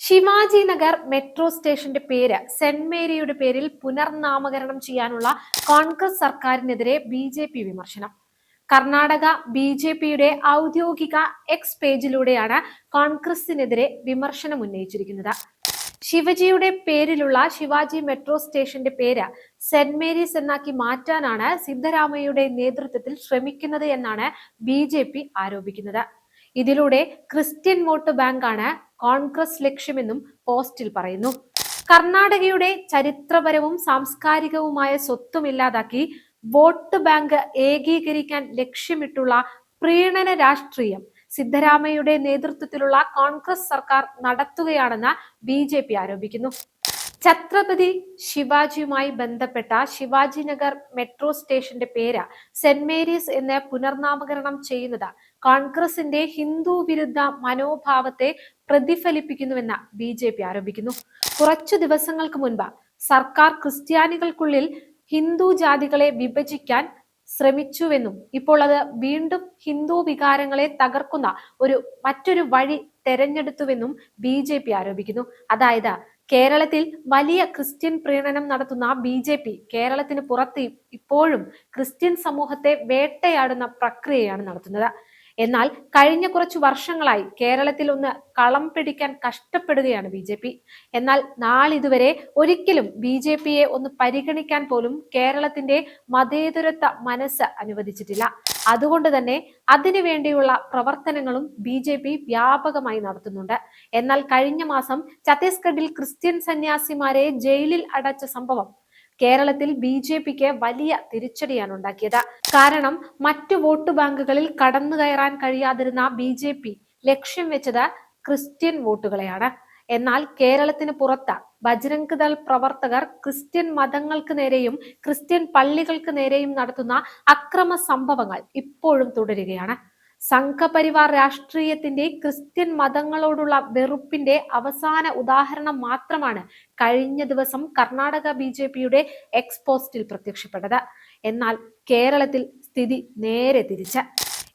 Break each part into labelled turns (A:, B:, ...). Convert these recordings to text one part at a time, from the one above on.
A: Shivaji Nagar metro സ്റ്റേഷന്റെ പേര് saint മേരിയുടെ പേരിൽ പുനർനാമകരണം ചെയ്യാനുള്ള കോൺഗ്രസ് സർക്കാരിനെതിരെ ബി ജെ പി വിമർശനം. കർണാടക ബി ജെ പിയുടെ ഔദ്യോഗിക എക്സ് പേജിലൂടെയാണ് കോൺഗ്രസിനെതിരെ വിമർശനം ഉന്നയിച്ചിരിക്കുന്നത്. ശിവജിയുടെ പേരിലുള്ള ശിവാജി മെട്രോ സ്റ്റേഷന്റെ പേര് സെന്റ് മേരീസ് എന്നാക്കി മാറ്റാനാണ് സിദ്ധരാമയ്യയുടെ നേതൃത്വത്തിൽ ശ്രമിക്കുന്നത് എന്നാണ് ബി ആരോപിക്കുന്നത്. ഇതിലൂടെ ക്രിസ്ത്യൻ വോട്ട് ബാങ്കാണ് കോൺഗ്രസ് ലക്ഷ്യമെന്നും പോസ്റ്റിൽ പറയുന്നു. കർണാടകയുടെ ചരിത്രപരവും സാംസ്കാരികവുമായ സ്വത്തുമില്ലാതാക്കി വോട്ട് ബാങ്ക് ഏകീകരിക്കാൻ ലക്ഷ്യമിട്ടുള്ള പ്രീണന രാഷ്ട്രീയം സിദ്ധരാമയ്യയുടെ നേതൃത്വത്തിലുള്ള കോൺഗ്രസ് സർക്കാർ നടത്തുകയാണെന്ന് ബി ആരോപിക്കുന്നു. ഛത്രപതി ശിവാജിയുമായി ബന്ധപ്പെട്ട ശിവാജി നഗർ മെട്രോ സ്റ്റേഷന്റെ പേര് സെന്റ് മേരീസ് എന്ന് പുനർനാമകരണം ചെയ്യുന്നത്. കോൺഗ്രസിന്റെ ഹിന്ദു വിരുദ്ധ മനോഭാവത്തെ പ്രതിഫലിപ്പിക്കുന്നുവെന്ന് ബി ജെ പി ആരോപിക്കുന്നു. കുറച്ചു ദിവസങ്ങൾക്ക് മുൻപ് സർക്കാർ ക്രിസ്ത്യാനികൾക്കുള്ളിൽ ഹിന്ദു ജാതികളെ വിഭജിക്കാൻ ശ്രമിച്ചുവെന്നും ഇപ്പോൾ അത് വീണ്ടും ഹിന്ദു വികാരങ്ങളെ തകർക്കുന്ന ഒരു മറ്റൊരു വഴി തെരഞ്ഞെടുത്തുവെന്നും ബി ജെ പി ആരോപിക്കുന്നു. അതായത് കേരളത്തിൽ വലിയ ക്രിസ്ത്യൻ പ്രീണനം നടത്തുന്ന ബി ജെ പി കേരളത്തിന് പുറത്ത് ഇപ്പോഴും ക്രിസ്ത്യൻ സമൂഹത്തെ വേട്ടയാടുന്ന പ്രക്രിയയാണ് നടത്തുന്നത്. എന്നാൽ കഴിഞ്ഞ കുറച്ചു വർഷങ്ങളായി കേരളത്തിൽ ഒന്ന് കളം പിടിക്കാൻ കഷ്ടപ്പെടുകയാണ് ബി ജെ പി. എന്നാൽ നാളിതുവരെ ഒരിക്കലും ബി ജെ പിയെ ഒന്ന് പരിഗണിക്കാൻ പോലും കേരളത്തിന്റെ മതേതരത്വ മനസ്സ് അനുവദിച്ചിട്ടില്ല. അതുകൊണ്ട് തന്നെ അതിനു വേണ്ടിയുള്ള പ്രവർത്തനങ്ങളും ബി ജെ പി വ്യാപകമായി നടത്തുന്നുണ്ട്. എന്നാൽ കഴിഞ്ഞ മാസം ഛത്തീസ്ഗഡിൽ ക്രിസ്ത്യൻ സന്യാസിമാരെ ജയിലിൽ അടച്ച സംഭവം കേരളത്തിൽ ബി ജെ പിക്ക് വലിയ തിരിച്ചടിയാണ് ഉണ്ടാക്കിയത്. കാരണം മറ്റു വോട്ട് ബാങ്കുകളിൽ കടന്നു കയറാൻ കഴിയാതിരുന്ന ബി ജെ പി ലക്ഷ്യം വെച്ചത് ക്രിസ്ത്യൻ വോട്ടുകളെയാണ്. എന്നാൽ കേരളത്തിന് പുറത്ത് ബജ്രംഗ് ദൾ പ്രവർത്തകർ ക്രിസ്ത്യൻ മതങ്ങൾക്ക് നേരെയും ക്രിസ്ത്യൻ പള്ളികൾക്ക് നേരെയും നടത്തുന്ന അക്രമ സംഭവങ്ങൾ ഇപ്പോഴും തുടരുകയാണ്. സംഘപരിവാർ രാഷ്ട്രീയത്തിന്റെ ക്രിസ്ത്യൻ മതങ്ങളോടുള്ള വെറുപ്പിന്റെ അവസാന ഉദാഹരണം മാത്രമാണ് കഴിഞ്ഞ ദിവസം കർണാടക ബി ജെ പിയുടെ എക്സ്പോസ്റ്റിൽ പ്രത്യക്ഷപ്പെട്ടത്. എന്നാൽ കേരളത്തിൽ സ്ഥിതി നേരെ തിരിച്ച്.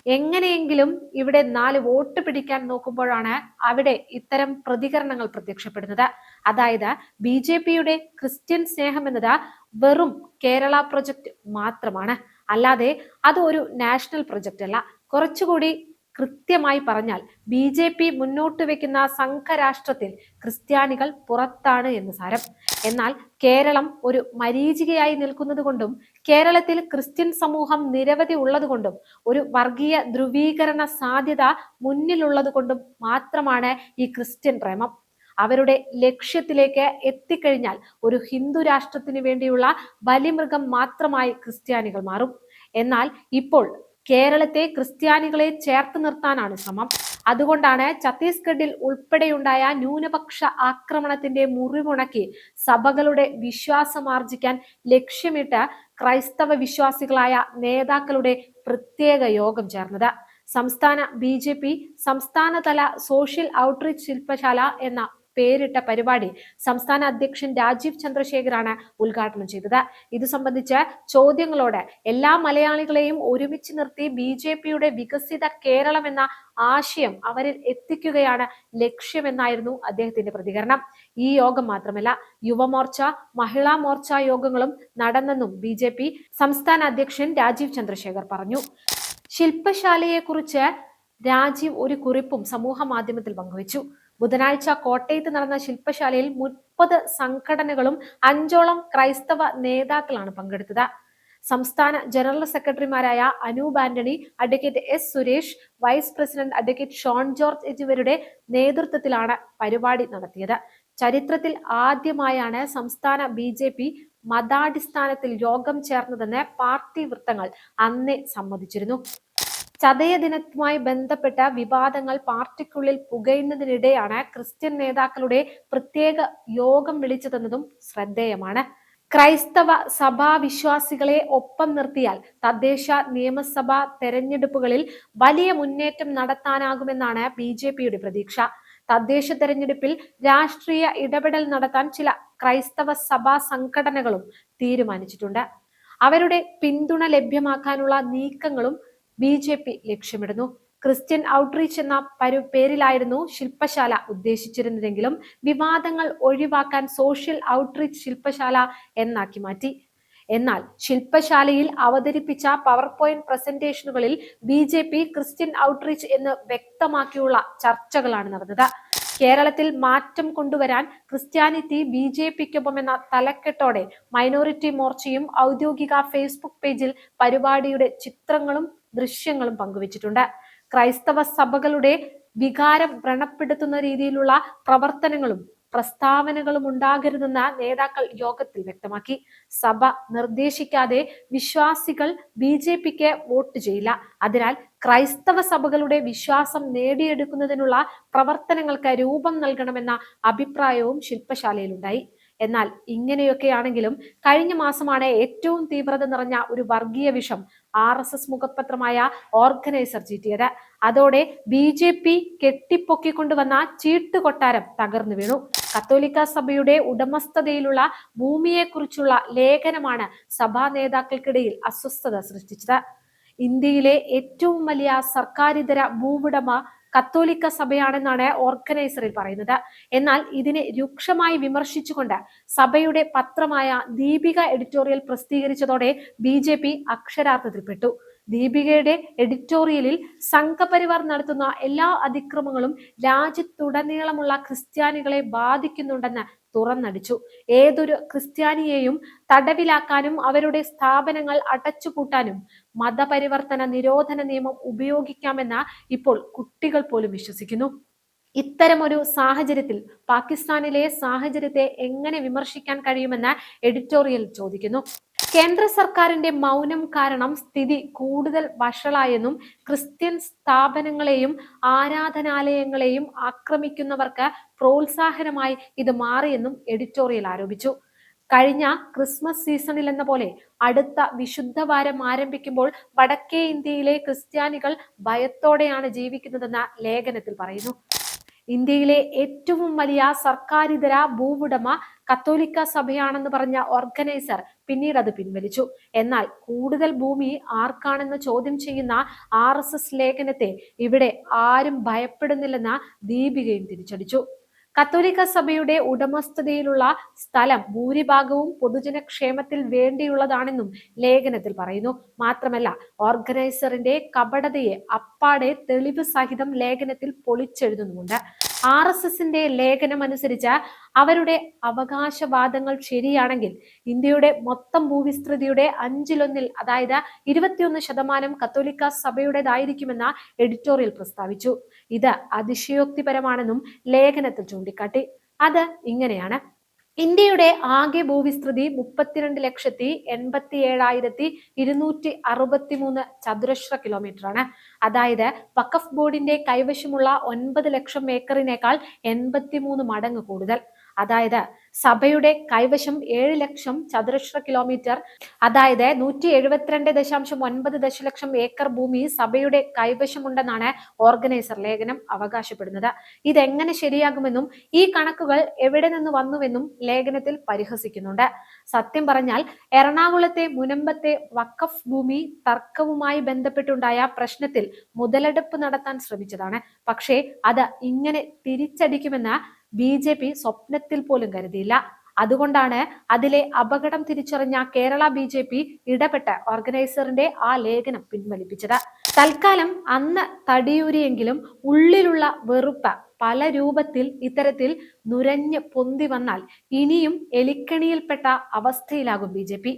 A: എങ്ങനെയെങ്കിലും ഇവിടെ നാല് വോട്ട് പിടിക്കാൻ നോക്കുമ്പോഴാണ് അവിടെ ഇത്തരം പ്രതികരണങ്ങൾ പ്രത്യക്ഷപ്പെടുന്നത്. അതായത് ബി ജെ പിയുടെ ക്രിസ്ത്യൻ സ്നേഹം എന്നത് വെറും കേരള പ്രൊജക്ട് മാത്രമാണ്. അല്ലാതെ അത് ഒരു നാഷണൽ പ്രൊജക്റ്റ് അല്ല. കുറച്ചുകൂടി കൃത്യമായി പറഞ്ഞാൽ ബി ജെ പി മുന്നോട്ട് വെക്കുന്ന സംഘരാഷ്ട്രത്തിൽ ക്രിസ്ത്യാനികൾ പുറത്താണ് എന്ന് സാരം. എന്നാൽ കേരളം ഒരു മരീചികയായി നിൽക്കുന്നത് കൊണ്ടും കേരളത്തിൽ ക്രിസ്ത്യൻ സമൂഹം നിരവധി ഉള്ളതുകൊണ്ടും ഒരു വർഗീയ ധ്രുവീകരണ സാധ്യത മുന്നിലുള്ളത് കൊണ്ടും മാത്രമാണ് ഈ ക്രിസ്ത്യൻ പ്രേമം. അവരുടെ ലക്ഷ്യത്തിലേക്ക് എത്തിക്കഴിഞ്ഞാൽ ഒരു ഹിന്ദു രാഷ്ട്രത്തിന് വേണ്ടിയുള്ള ബലിമൃഗം മാത്രമായി ക്രിസ്ത്യാനികൾ മാറും. എന്നാൽ ഇപ്പോൾ കേരളത്തെ ക്രിസ്ത്യാനികളെ ചേർത്ത് നിർത്താനാണ് ശ്രമം. അതുകൊണ്ടാണ് ഛത്തീസ്ഗഡിൽ ഉൾപ്പെടെയുണ്ടായ ന്യൂനപക്ഷ ആക്രമണത്തിന്റെ മുറിവുണക്കി സഭകളുടെ വിശ്വാസമാർജിക്കാൻ ലക്ഷ്യമിട്ട് ക്രൈസ്തവ വിശ്വാസികളായ നേതാക്കളുടെ പ്രത്യേക യോഗം ചേർന്നത്. സംസ്ഥാന ബി ജെ പി സംസ്ഥാനതല സോഷ്യൽ ഔട്ട്റീച്ച് ശില്പശാല എന്ന പേരിട്ട പരിപാടി സംസ്ഥാന അധ്യക്ഷൻ രാജീവ് ചന്ദ്രശേഖറാണ് ഉദ്ഘാടനം ചെയ്തത്. ഇത് സംബന്ധിച്ച് ചോദ്യങ്ങളോട് എല്ലാ മലയാളികളെയും ഒരുമിച്ച് നിർത്തി ബി ജെ പിയുടെ വികസിത കേരളം എന്ന ആശയം അവരിൽ എത്തിക്കുകയാണ് ലക്ഷ്യമെന്നായിരുന്നു അദ്ദേഹത്തിന്റെ പ്രതികരണം. ഈ യോഗം മാത്രമല്ല യുവമോർച്ച മഹിളാ മോർച്ച യോഗങ്ങളും നടന്നെന്നും ബി ജെ പി സംസ്ഥാന അധ്യക്ഷൻ രാജീവ് ചന്ദ്രശേഖർ പറഞ്ഞു. ശില്പശാലയെക്കുറിച്ച് രാജീവ് ഒരു കുറിപ്പും സമൂഹ മാധ്യമത്തിൽ പങ്കുവച്ചു. ബുധനാഴ്ച കോട്ടയത്ത് നടന്ന ശില്പശാലയിൽ മുപ്പത് സംഘടനകളും അഞ്ചോളം ക്രൈസ്തവ നേതാക്കളാണ് പങ്കെടുത്തത്. സംസ്ഥാന ജനറൽ സെക്രട്ടറിമാരായ Anoop Antony advocate S Suresh vice president advocate Shone George എന്നിവരുടെ നേതൃത്വത്തിലാണ് പരിപാടി നടത്തിയത്. ചരിത്രത്തിൽ ആദ്യമായാണ് സംസ്ഥാന ബി ജെ പി മതാടിസ്ഥാനത്തിൽ യോഗം ചേർന്നതെന്ന് പാർട്ടി വൃത്തങ്ങൾ അന്നേ സമ്മതിച്ചിരുന്നു. ചതയ ദിനവുമായി ബന്ധപ്പെട്ട വിവാദങ്ങൾ പാർട്ടിക്കുള്ളിൽ പുകയുന്നതിനിടെയാണ് ക്രിസ്ത്യൻ നേതാക്കളുടെ പ്രത്യേക യോഗം വിളിച്ചതെന്നതും ശ്രദ്ധേയമാണ്. ക്രൈസ്തവ സഭാ വിശ്വാസികളെ ഒപ്പം നിർത്തിയാൽ തദ്ദേശ നിയമസഭാ തെരഞ്ഞെടുപ്പുകളിൽ വലിയ മുന്നേറ്റം നടത്താനാകുമെന്നാണ് ബി ജെ പിയുടെ പ്രതീക്ഷ. തദ്ദേശ തെരഞ്ഞെടുപ്പിൽ രാഷ്ട്രീയ ഇടപെടൽ നടത്താൻ ചില ക്രൈസ്തവ സഭാ സംഘടനകളും തീരുമാനിച്ചിട്ടുണ്ട്. അവരുടെ പിന്തുണ ലഭ്യമാക്കാനുള്ള നീക്കങ്ങളും ബി ജെ പി ലക്ഷ്യമിടുന്നു. ക്രിസ്ത്യൻ ഔട്ട്റീച്ച് എന്ന പരു പേരിലായിരുന്നു ശില്പശാല ഉദ്ദേശിച്ചിരുന്നതെങ്കിലും വിവാദങ്ങൾ ഒഴിവാക്കാൻ സോഷ്യൽ ഔട്ട്റീച്ച് ശില്പശാല എന്നാക്കി മാറ്റി. എന്നാൽ ശില്പശാലയിൽ അവതരിപ്പിച്ച power point പ്രസന്റേഷനുകളിൽ B J P Christian outreach എന്ന് വ്യക്തമാക്കിയുള്ള ചർച്ചകളാണ് നടന്നത്. കേരളത്തിൽ മാറ്റം കൊണ്ടുവരാൻ ക്രിസ്ത്യാനിറ്റി ബി ജെ പിക്കൊപ്പം എന്ന തലക്കെട്ടോടെ മൈനോറിറ്റി മോർച്ചയും ഔദ്യോഗിക ഫേസ്ബുക്ക് പേജിൽ പരിപാടിയുടെ ചിത്രങ്ങളും ദൃശ്യങ്ങളും പങ്കുവച്ചിട്ടുണ്ട്. ക്രൈസ്തവ സഭകളുടെ വികാരം വ്രണപ്പെടുത്തുന്ന രീതിയിലുള്ള പ്രവർത്തനങ്ങളും പ്രസ്താവനകളും ഉണ്ടാകരുതെന്ന് നേതാക്കൾ യോഗത്തിൽ വ്യക്തമാക്കി. സഭ നിർദ്ദേശിക്കാതെ വിശ്വാസികൾ ബി ജെ പിക്ക് വോട്ട് ചെയ്യില്ല. അതിനാൽ ക്രൈസ്തവ സഭകളുടെ വിശ്വാസം നേടിയെടുക്കുന്നതിനുള്ള പ്രവർത്തനങ്ങൾക്ക് രൂപം നൽകണമെന്ന അഭിപ്രായവും ശില്പശാലയിലുണ്ടായി. എന്നാൽ ഇങ്ങനെയൊക്കെയാണെങ്കിലും കഴിഞ്ഞ മാസമാണ് ഏറ്റവും തീവ്രത നിറഞ്ഞ ഒരു വർഗീയ വിഷം ആർ എസ് എസ് മുഖപത്രമായ ഓർഗനൈസർ ചീറ്റിയത്. അതോടെ ബി ജെ പി കെട്ടിപ്പൊക്കിക്കൊണ്ടുവന്ന ചീട്ടുകൊട്ടാരം തകർന്നു വീണു. കത്തോലിക്ക സഭയുടെ ഉടമസ്ഥതയിലുള്ള ഭൂമിയെക്കുറിച്ചുള്ള ലേഖനമാണ് സഭാ നേതാക്കൾക്കിടയിൽ അസ്വസ്ഥത സൃഷ്ടിച്ചത്. ഇന്ത്യയിലെ ഏറ്റവും വലിയ സർക്കാരിതര ഭൂവുടമ കത്തോലിക്ക സഭയാണെന്നാണ് ഓർഗനൈസറിൽ പറയുന്നത്. എന്നാൽ ഇതിനെ രൂക്ഷമായി വിമർശിച്ചുകൊണ്ട് സഭയുടെ പത്രമായ ദീപിക എഡിറ്റോറിയൽ പ്രസിദ്ധീകരിച്ചതോടെ ബി ജെ പി അക്ഷരാർത്ഥത്തിൽപ്പെട്ടു. ദീപികയുടെ എഡിറ്റോറിയലിൽ സംഘപരിവാർ നടത്തുന്ന എല്ലാ അതിക്രമങ്ങളും രാജ്യത്തുടനീളമുള്ള ക്രിസ്ത്യാനികളെ ബാധിക്കുന്നുണ്ടെന്ന് തുറന്നടിച്ചു. ഏതൊരു ക്രിസ്ത്യാനിയെയും തടവിലാക്കാനും അവരുടെ സ്ഥാപനങ്ങൾ അടച്ചുപൂട്ടാനും മതപരിവർത്തന നിരോധന നിയമം ഉപയോഗിക്കാമെന്ന ഇപ്പോൾ കുട്ടികൾ പോലും വിശ്വസിക്കുന്നു. ഇത്തരമൊരു സാഹചര്യത്തിൽ പാകിസ്ഥാനിലെ സാഹചര്യത്തെ എങ്ങനെ വിമർശിക്കാൻ കഴിയുമെന്ന് എഡിറ്റോറിയൽ ചോദിക്കുന്നു. കേന്ദ്ര സർക്കാരിന്റെ മൗനം കാരണം സ്ഥിതി കൂടുതൽ വഷളായെന്നും ക്രിസ്ത്യൻ സ്ഥാപനങ്ങളെയും ആരാധനാലയങ്ങളെയും ആക്രമിക്കുന്നവർക്ക് പ്രോത്സാഹനമായി ഇത് മാറിയെന്നും എഡിറ്റോറിയൽ ആരോപിച്ചു. കഴിഞ്ഞ ക്രിസ്മസ് സീസണിൽ എന്ന പോലെ അടുത്ത വിശുദ്ധ വാരം ആരംഭിക്കുമ്പോൾ വടക്കേ ഇന്ത്യയിലെ ക്രിസ്ത്യാനികൾ ഭയത്തോടെയാണ് ജീവിക്കുന്നതെന്ന ലേഖനത്തിൽ പറയുന്നു. ഇന്ത്യയിലെ ഏറ്റവും വലിയ സർക്കാരിതര ഭൂവുടമ കത്തോലിക്ക സഭയാണെന്ന് പറഞ്ഞ ഓർഗനൈസർ പിന്നീട് അത് പിൻവലിച്ചു. എന്നാൽ കൂടുതൽ ഭൂമി ആർക്കാണെന്ന് ചോദ്യം ചെയ്യുന്ന ആർ ലേഖനത്തെ ഇവിടെ ആരും ഭയപ്പെടുന്നില്ലെന്ന ദീപികയും തിരിച്ചടിച്ചു. കത്തോലിക്ക സഭയുടെ ഉടമസ്ഥതയിലുള്ള സ്ഥലം ഭൂരിഭാഗവും പൊതുജനക്ഷേമത്തിൽ വേണ്ടിയുള്ളതാണെന്നും ലേഖനത്തിൽ പറയുന്നു. മാത്രമല്ല ഓർഗനൈസറിന്റെ കപടതയെ അപ്പാടെ തെളിവ് സഹിതം ലേഖനത്തിൽ പൊളിച്ചെഴുതുന്നുമുണ്ട്. ആർ എസ് എസിന്റെ ലേഖനം അനുസരിച്ച് അവരുടെ അവകാശവാദങ്ങൾ ശരിയാണെങ്കിൽ ഇന്ത്യയുടെ മൊത്തം ഭൂവിസ്തൃതിയുടെ അഞ്ചിലൊന്നിൽ അതായത് ഇരുപത്തിയൊന്ന് ശതമാനം കത്തോലിക്ക സഭയുടേതായിരിക്കുമെന്ന എഡിറ്റോറിയൽ പ്രസ്താവിച്ചു. ഇത് അതിശയോക്തിപരമാണെന്നും ലേഖനത്തിൽ ചൂണ്ടിക്കാട്ടി. അത് ഇങ്ങനെയാണ്. ഇന്ത്യയുടെ ആകെ ഭൂവിസ്തൃതി മുപ്പത്തിരണ്ട് ലക്ഷത്തി എൺപത്തി ഏഴായിരത്തി ഇരുന്നൂറ്റി അറുപത്തി മൂന്ന് ചതുരശ്ര കിലോമീറ്റർ ആണ് അതായത് വഖഫ് ബോർഡിന്റെ കൈവശമുള്ള ഒൻപത് ലക്ഷം ഏക്കറിനേക്കാൾ എൺപത്തി മൂന്ന് മടങ്ങ് കൂടുതൽ. അതായത് സഭയുടെ കൈവശം ഏഴ് ലക്ഷം ചതുരശ്ര കിലോമീറ്റർ അതായത് നൂറ്റി എഴുപത്തിരണ്ട് ദശാംശം ഒൻപത് ദശലക്ഷം ഏക്കർ ഭൂമി സഭയുടെ കൈവശമുണ്ടെന്നാണ് ഓർഗനൈസർ ലേഖനം അവകാശപ്പെടുന്നത്. ഇതെങ്ങനെ ശരിയാകുമെന്നും ഈ കണക്കുകൾ എവിടെ നിന്ന് വന്നുവെന്നും ലേഖനത്തിൽ പരിഹസിക്കുന്നുണ്ട്. സത്യം പറഞ്ഞാൽ എറണാകുളത്തെ മുനമ്പത്തെ വക്കഫ് ഭൂമി തർക്കവുമായി ബന്ധപ്പെട്ടുണ്ടായ പ്രശ്നത്തിൽ മുതലെടുപ്പ് നടത്താൻ ശ്രമിച്ചതാണ്. പക്ഷേ അത് ഇങ്ങനെ തിരിച്ചടിക്കുമെന്ന് ബി ജെ പി സ്വപ്നത്തിൽ പോലും കരുതിയില്ല. അതുകൊണ്ടാണ് അതിലെ അപകടം തിരിച്ചറിഞ്ഞ കേരള ബി ജെ പി ഇടപെട്ട ഓർഗനൈസറിന്റെ ആ ലേഖനം പിൻവലിപ്പിച്ചത്. തൽക്കാലം അന്ന് തടിയൂരിയെങ്കിലും ഉള്ളിലുള്ള വെറുപ്പ് പല രൂപത്തിൽ ഇത്തരത്തിൽ നുരഞ്ഞ് പൊന്തി വന്നാൽ ഇനിയും എലിക്കണിയിൽപ്പെട്ട അവസ്ഥയിലാകും ബി